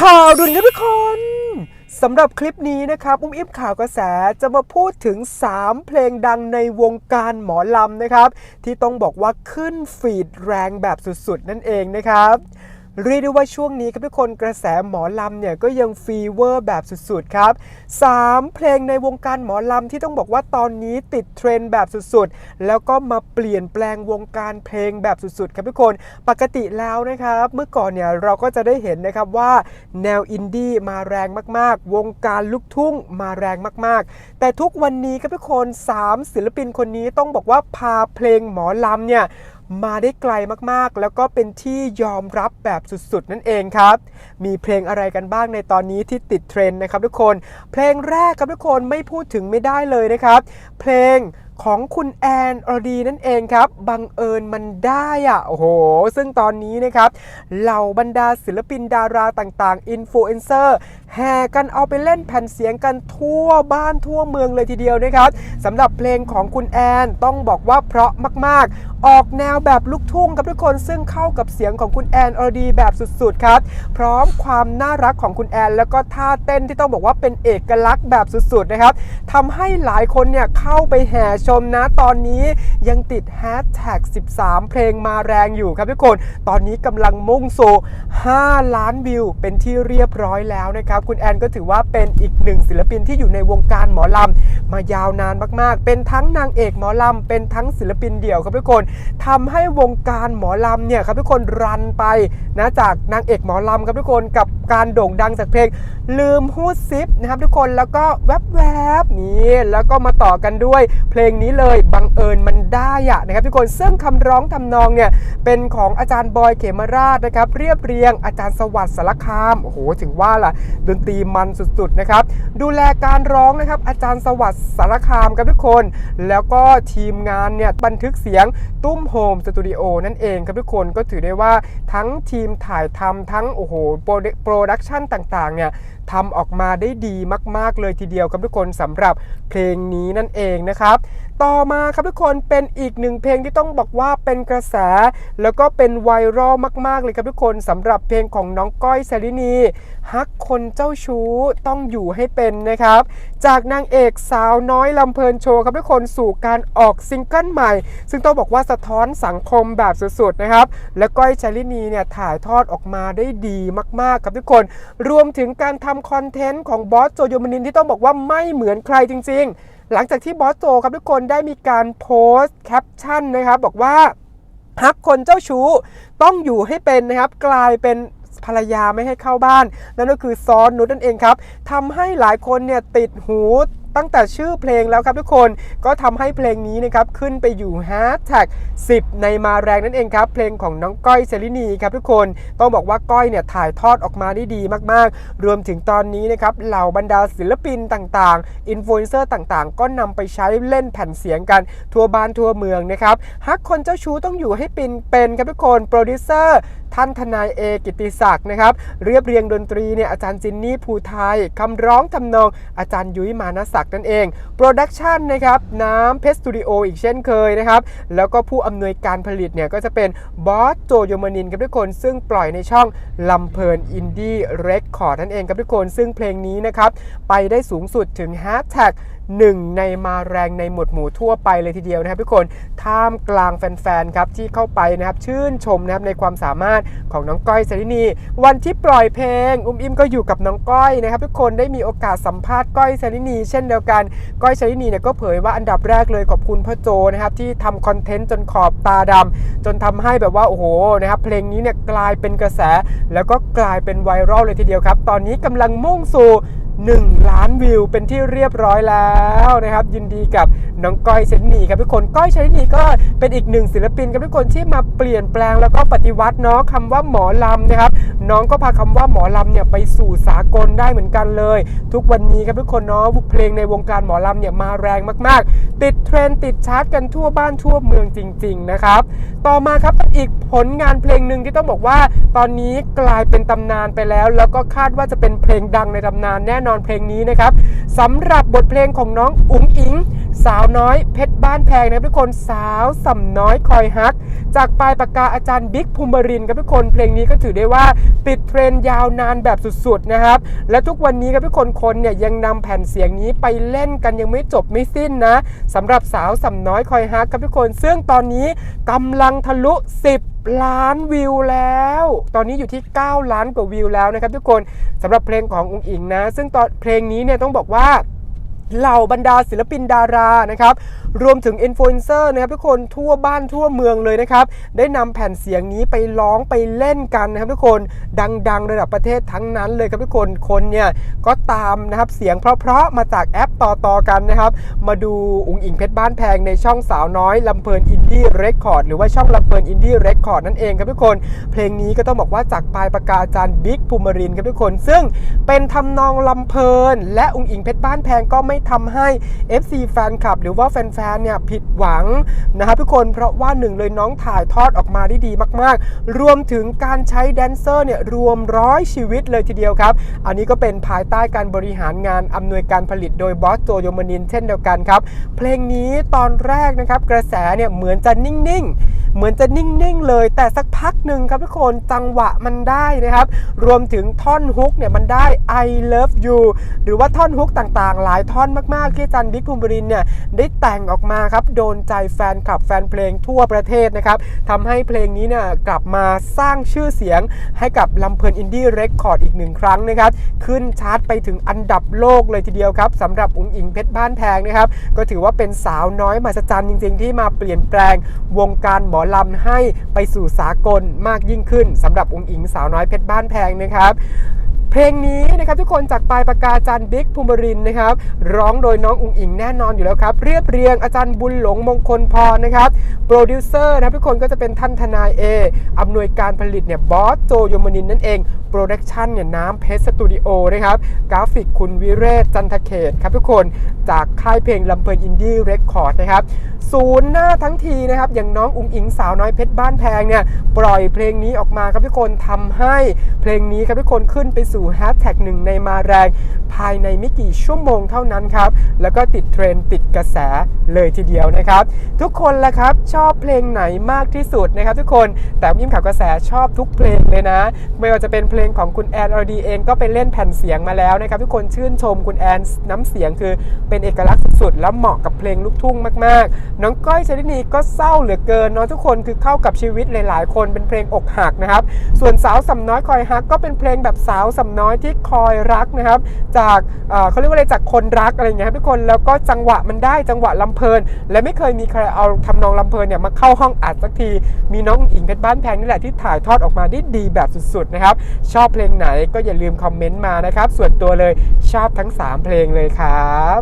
ข่าวด่วนครับทุกคนสำหรับคลิปนี้นะครับ อุ้มอิบข่าวกระแสจะมาพูดถึง 3 เพลงดังในวงการหมอลำนะครับ ที่ต้องบอกว่าขึ้นฟีดแรงแบบสุดๆ นั่นเองนะครับ เรียกได้ว่าช่วงนี้ครับทุกคนกระแสหมอลำเนี่ยก็ยังฟีเวอร์แบบสุดๆครับ 3 เพลงในวงการหมอลำที่ต้องบอกว่าตอนนี้ติดเทรนด์แบบสุดๆ แล้วก็มาเปลี่ยนแปลงวงการเพลงแบบสุดๆ ครับทุกคนปกติแล้วนะครับ เมื่อก่อนเนี่ยเราก็จะได้เห็นนะครับว่าแนวอินดี้มาแรงมากๆ วงการลูกทุ่งมาแรงมากๆ แต่ทุกวันนี้ครับทุกคน 3 ศิลปินคนนี้ต้องบอกว่าพาเพลงหมอลำเนี่ย มาได้ไกลมากๆ แล้วก็เป็นที่ยอมรับแบบสุดๆ นั่นเองครับ มีเพลงอะไรกันบ้างในตอนนี้ที่ติดเทรนด์นะครับทุกคน เพลงแรกครับทุกคนไม่พูดถึงไม่ได้เลยนะครับ เพลง ของคุณแอนอรดีนั่นเองครับ บังเอิญมันได้อะโอ้โห ซึ่งตอนนี้นะครับ เหล่าบรรดาศิลปินดาราต่างๆ อินฟลูเอนเซอร์แห่กันเอาไปเล่นแผ่นเสียงกันทั่วบ้านทั่วเมืองเลยทีเดียวนะครับสำหรับเพลงของคุณแอนต้องบอกว่าเพราะมาก ๆ ออกแนวแบบลูกทุ่งครับทุกคนซึ่งเข้ากับเสียงของคุณแอนอรดีแบบสุด ๆ ครับ พร้อมความน่ารักของคุณแอน แล้วก็ท่าเต้นที่ต้องบอกว่าเป็นเอกลักษณ์แบบสุดๆนะครับทำให้หลายคนเนี่ยเข้าไปแห่ชมนะ ตอนนี้ยังติดแฮชแท็ก13 เพลงมาแรงอยู่ครับทุกคน ตอนนี้กำลังมุ่งสู่ 5 ล้านวิว เป็นที่เรียบร้อยแล้วนะครับ คุณแอนก็ถือว่าเป็นอีกหนึ่งศิลปินที่อยู่ในวงการหมอลำ มายาวนานมากๆ เป็นทั้งนางเอกหมอลำ เป็นทั้งศิลปินเดี่ยวครับทุกคนทำให้วงการหมอลำเนี่ยครับทุกคนรันไปนะจากนางเอกหมอลำครับทุกคนกับการโด่งดังจากเพลงลืมฮูดซิปนะครับทุกคนแล้วก็แวบๆนี่แล้วก็มาต่อกันด้วยเพลงนี้เลยบังเอิญมันได้อะนะครับทุกคนซึ่งคำร้องทำนองเนี่ยเป็นของอาจารย์บอยเขมราชนะครับเรียบเรียงอาจารย์สวัสดิ์สารคามโอ้โหถึงว่าล่ะดนตรีมันสุดๆนะครับดูแลการร้องนะครับอาจารย์สวัสดิ์สารคามครับทุกคน แล้วก็ทีมงานเนี่ยบันทึกเสียงตุ้มโฮมสตูดิโอนั่นเองครับทุกคนก็ถือได้ว่าทั้งทีมถ่ายทำทั้งโอ้โหโปรดักชันต่างๆเนี่ยทำออกมาได้ดีมาก ๆ เลยทีเดียวครับทุกคนสำหรับเพลงนี้นั่นเองนะครับต่อมาครับทุกคนเป็นอีกหนึ่งเพลงที่ต้องบอกว่าเป็นกระแส แล้วก็เป็นไวรัลมาก ๆ เลยครับทุกคนสำหรับเพลงของน้องก้อยเสรินี ฮักคนเจ้าชู้ต้องอยู่ให้เป็นนะครับ จากนางเอกสาวน้อยลำเพลินโชว์ครับทุกคนสู่การออกซิงเกิลใหม่ ซึ่งต้องบอกว่าสะท้อนสังคมแบบสุดๆนะครับ และก้อยชลินีเนี่ยถ่ายทอดออกมาได้ดีมากๆครับทุกคน รวมถึงการทำคอนเทนต์ของบอสโจโยมนินที่ต้องบอกว่าไม่เหมือนใครจริง ๆ หลังจากที่บอสโจครับทุกคนได้มีการโพสต์แคปชั่นนะครับบอกว่าฮักคนเจ้าชู้ต้องอยู่ให้เป็นนะครับกลายเป็น ภรรยาไม่ให้เข้าบ้าน นั่นก็คือซ้อนนุชนั่นเองครับทำให้หลายคนเนี่ยติดหูตั้งแต่ชื่อเพลงแล้วครับทุกคนก็ทำให้เพลงนี้นะครับขึ้นไปอยู่แฮชแท็ก10 ในมาแรงนั่นเองครับ เพลงของน้องก้อยเซรินีครับทุกคนต้องบอกว่าก้อยเนี่ยถ่ายทอดออกมาได้ดีมากๆ รวมถึงตอนนี้นะครับเหล่าบรรดาศิลปินต่างๆอินฟลูเอนเซอร์ต่างๆ ก็นำไปใช้เล่นแผ่นเสียงกันทั่วบ้านทั่วเมืองนะครับฮักคนเจ้าชู้ต้องอยู่ให้ปินเป็นครับทุกคนโปรดิวเซอร์ ท่านทนายเอกิติศักดิ์นะครับ เรียบเรียงดนตรีเนี่ยอาจารย์จินนี่ภูไทยคำร้องทำนองอาจารย์ยุ้ยมานศักดิ์นั่นเอง โปรดักชันนะครับน้ำเพชรสตูดิโออีกเช่นเคยนะครับ แล้วก็ผู้อำนวยการผลิตเนี่ยก็จะเป็นบอสโจโยมานินครับทุกคน ซึ่งปล่อยในช่องลำเพลินอินดี้เรคคอร์ดนั่นเองครับทุกคน ซึ่งเพลงนี้นะครับ ไปได้สูงสุดถึงแฮชแท็ก หนึ่งในมาแรงในหมวดหมู่ทั่วไปเลยทีเดียวนะครับทุกคนท่ามกลางแฟนๆครับที่เข้าไปนะครับชื่นชมนะครับในความสามารถของน้องก้อยสรินี วันที่ปล่อยเพลง อุ้มอิมก็อยู่กับน้องก้อยนะครับ ทุกคนได้มีโอกาสสัมภาษณ์ก้อยสรินี เช่นเดียวกันก้อยสรินีเนี่ยก็เผยว่าอันดับแรกเลยขอบคุณพ่อโจนะครับที่ทำคอนเทนต์จนขอบตาดำจนทำให้แบบว่าโอ้โหนะครับเพลงนี้เนี่ยกลายเป็นกระแส แล้วก็กลายเป็นไวรัลเลยทีเดียวครับ ตอนนี้กำลังมุ่งสู่ 1 ล้านวิวเป็นที่เรียบร้อยแล้วนะครับ ยินดีกับน้องก้อยเชนนีครับทุกคนก้อยเชนนีก็เป็นอีกหนึ่งศิลปินครับทุกคนที่มาเปลี่ยนแปลงแล้วก็ปฏิวัติเนาะคำว่าหมอลำนะครับ น้องก็พาคำว่าหมอลำเนี่ยไปสู่สากลได้เหมือนกันเลย ทุกวันนี้ครับทุกคนเนาะเพลงในวงการหมอลำเนี่ยมาแรงมากๆ ติดเทรนด์ติดชาร์ตกันทั่วบ้านทั่วเมืองจริง ๆ นะครับ ต่อมาครับอีกผลงานเพลงหนึ่งที่ต้องบอกว่า ตอนนี้กลายเป็นตำนานไปแล้ว แล้วก็คาดว่าจะเป็นเพลงดังในตำนานแน่นอนเพลงนี้นะครับสำหรับบทเพลงของน้องอุ๋งอิง สาวน้อยเพชรบ้านแพงนะครับทุกคนสาวสำน้อยคอยฮัก จากปลายปากกาอาจารย์บิ๊กภูมิรินครับทุกคนเพลงนี้ก็ถือได้ว่าติดเทรนยาวนานแบบสุดๆนะครับ และทุกวันนี้ครับทุกคนคนเนี่ยยังนำแผ่นเสียงนี้ไปเล่นกันยังไม่จบไม่สิ้นนะสำหรับสาวสำน้อยคอยฮักครับทุกคน ซึ่งตอนนี้กำลังทะลุ 10ล้านวิวแล้ว ตอนนี้อยู่ที่ 9 ล้านกว่าวิวแล้วนะครับทุกคนสำหรับเพลงขององค์อิงนะ ซึ่งตอนเพลงนี้เนี่ยต้องบอกว่า เหล่าบรรดาศิลปินดารานะครับรวมถึงอินฟลูเอนเซอร์นะครับทุกคนทั่วบ้านทั่วเมืองเลยนะครับ ได้นำแผ่นเสียงนี้ไปร้องไปเล่นกันนะครับทุกคนดัง ๆ ระดับประเทศทั้งนั้นเลยครับทุกคนคนเนี่ยก็ตามนะครับเสียงเพราะๆมาจากแอปต่อๆกันนะครับ มาดูอุงอิงเพชรบ้านแพงในช่องสาวน้อยลำเพลินอินดี้เรคคอร์ดหรือว่าช่องลำเพลินอินดี้เรคคอร์ดนั่นเองครับทุกคน เพลงนี้ก็ต้องบอกว่าจากปลายปากกาอาจารย์บิ๊กภูมิรินครับทุกคน ซึ่งเป็นทำนองลำเพลิน และอุงอิงเพชรบ้านแพงก็ไม่ทำให้ FC แฟนคลับ หรือว่าแฟนๆเนี่ยผิดหวังนะครับทุกคนเพราะว่าหนึ่งเลยน้องถ่ายทอดออกมาได้ดีมาก ๆ รวมถึงการใช้แดนเซอร์เนี่ยรวมร้อยชีวิตเลยทีเดียวครับ อันนี้ก็เป็นภายใต้การบริหารงานอำนวยการผลิตโดยบอสโจโยมานินเช่นเดียวกันครับ เพลงนี้ตอนแรกนะครับกระแสเนี่ยเหมือนจะนิ่ง ๆ เหมือนจะนิ่ง ๆ เลย แต่สักพักหนึ่งครับทุกคนจังหวะมันได้นะครับ รวมถึงท่อนฮุกเนี่ยมันได้ I love you หรือว่าท่อนฮุกต่างๆ หลายท่อนมากๆ ที่อาจันบิ๊กภูมิบรินเนี่ยได้แต่งออกมาครับโดนใจแฟนคลับแฟนเพลงทั่วประเทศนะครับทำให้เพลงนี้เนี่ยกลับมาสร้างชื่อเสียงให้กับลำเพลินอินดี้เรคคอร์ดอีกหนึ่งครั้งนะครับขึ้นชาร์ตไปถึงอันดับโลกเลยทีเดียวครับสำหรับอุ๋งอิงเพชรบ้านแพงนะครับก็ถือว่าเป็นสาวน้อยมหัศจรรย์จริง ๆ ที่มาเปลี่ยนแปลงวงการหมอลำให้ไปสู่สากลมากยิ่งขึ้นสำหรับอุ๋งอิงสาวน้อยเพชรบ้านแพงนะครับ เพลงนี้นะครับทุกคนจากปลายปากกาอาจารย์บิ๊กภูมิรินนะครับร้องโดยน้องอุ๋งอิงแน่นอนอยู่แล้วครับ เรียบเรียงอาจารย์บุญหลงมงคลพรนะครับโปรดิวเซอร์นะครับทุกคนก็จะเป็นท่านทนายเออำนวยการผลิตเนี่ยบอสโจโยมนินนั่นเองโปรดักชันเนี่ยน้ำเพชรสตูดิโอนะครับกราฟิกคุณวิเรศจันทเขตครับทุกคนจากค่ายเพลงลำเพลินอินดี้เรคคอร์ดนะครับศูนย์หน้าทั้งทีนะครับอย่างน้องอุ๋งอิงสาวน้อยเพชรบ้านแพงเนี่ยปล่อยเพลงนี้ออกมาครับทุกคนทำให้เพลงนี้ครับทุกคนขึ้นไปสู่แฮชแท็กหนึ่งในมาแรงภายในไม่กี่ชั่วโมงเท่านั้นครับ แล้วก็ติดเทรนติดกระแสเลยทีเดียวนะครับ ทุกคนละครับชอบเพลงไหนมากที่สุดนะครับ ทุกคนแต่ยิ้มข่าวกระแสชอบทุกเพลงเลยนะ ไม่ว่าจะเป็นเพลงลงของคุณแอนอรดีเองก็ไปเล่นแผ่นเสียงมาแล้วนะครับ ทุกคนชื่นชมคุณแอนน้ำเสียงคือเป็นเอกลักษณ์สุดๆ แล้วเหมาะกับเพลงลูกทุ่งมากๆ น้องก้อยชลินีก็เศร้าเหลือเกินเนาะทุกคนคือเข้ากับชีวิตหลายๆ คนเป็นเพลงอกหักนะครับ ส่วนสาวสำน้อยคอยฮักก็เป็นเพลงแบบสาวสำน้อยที่คอยรักนะครับ จากเขาเรียกว่าอะไรจากคนรักอะไรอย่างเงี้ยครับทุกคนแล้วก็จังหวะมันได้จังหวะลำเพลิน และไม่เคยมีใครเอาทำนองลำเพลินเนี่ยมาเข้าห้องอัดสักทีมีน้องอิงเพชรบ้านแพงนี่แหละที่ถ่ายทอดออกมาได้ดีแบบสุดๆนะครับชอบเพลงไหนก็อย่าลืมคอมเมนต์มานะครับ ส่วนตัวเลยชอบทั้ง 3 เพลงเลยครับ